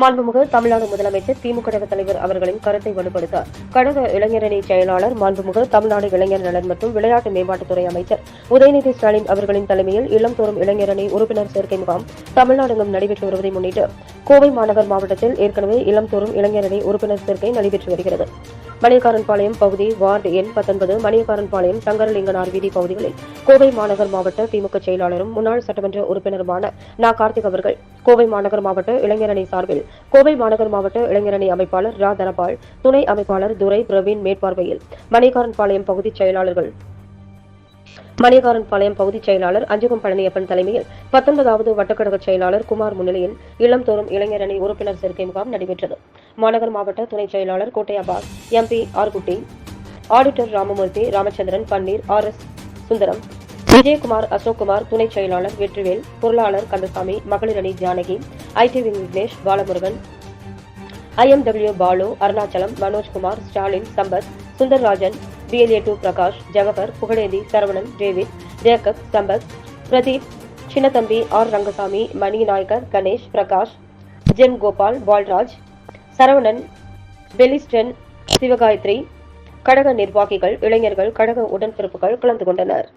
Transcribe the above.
மாண்புமிகு தமிழ்நாடு முதலமைச்சர் திமுக தலைவர் அவர்களின் கருத்தை வலுப்படுத்த கழக இளைஞரணி செயலாளர் மாண்புமிகு தமிழ்நாடு இளைஞர் நலன் மற்றும் விளையாட்டு மேம்பாட்டுத்துறை அமைச்சர் உதயநிதி ஸ்டாலின் அவர்களின் தலைமையில் இல்லம்தோறும் இளைஞரணி உறுப்பினர் சேர்க்கை முகாம் தமிழ்நாடெங்கும் நடைபெற்று வருவதை முன்னிட்டு கோவை மாநகர் மாவட்டத்தில் ஏற்கனவே இல்லம்தோறும் இளைஞரணி உறுப்பினர் சேர்க்கை நடைபெற்று வருகிறது. மணியக்காரன்பாளையம் பகுதி வார்டு எண் பத்தொன்பது மணியக்காரன்பாளையம் சங்கரலிங்கனார் வீதி பகுதிகளில் கோவை மாநகர் மாவட்ட திமுக செயலாளரும் முன்னாள் சட்டமன்ற உறுப்பினருமான நா. கார்த்திக் அவர்கள் கோவை மாநகர் மாவட்ட இளைஞரணி சார்பில் கோவை மாநகர் மாவட்ட இளைஞரணி அமைப்பாளர் ரா. தனபால் துணை அமைப்பாளர் துரை பிரவீன் மேற்பார்வையில் மணியக்காரன்பாளையம் பகுதிச் செயலாளர்கள். மணியகாரன்பாளையம் பகுதிச் செயலாளர் அஞ்சுகம் பழனியப்பன் தலைமையில் பத்தொன்பதாவது வட்டக்கழக செயலாளர் குமார் முன்னிலையில் இளம்தோறும் இளைஞரணி உறுப்பினர் சேர்க்கை முகாம் நடைபெற்றது. மாநகர் மாவட்ட துணை செயலாளர் Kottai Abbas MP Arkutty auditor Ramamurthy Ramachandran Panneer R S Sundaram Vijayakumar Ashokkumar துணை செயலாளர் வெற்றிவேல் பொருளாளர் கந்தசாமி மகளிர் அணி Janaki IDV Vignesh Balamurugan IMW Balu Arunachalam Manojkumar Stalin Sampath Sundarrajan PLA two Prakash Jawahar Pugazhendhi Saravanan David Jacob Sampath Pradeep Chinnathambi R Rangasamy Mani Naicker Ganesh Prakash Gem Gopal Palraj Saravanan பெலிஸ்டன் Sivagayathri கழக நிர்வாகிகள் இளைஞர்கள் கழக உடன்பிறப்புகள் கலந்து கொண்டனர்.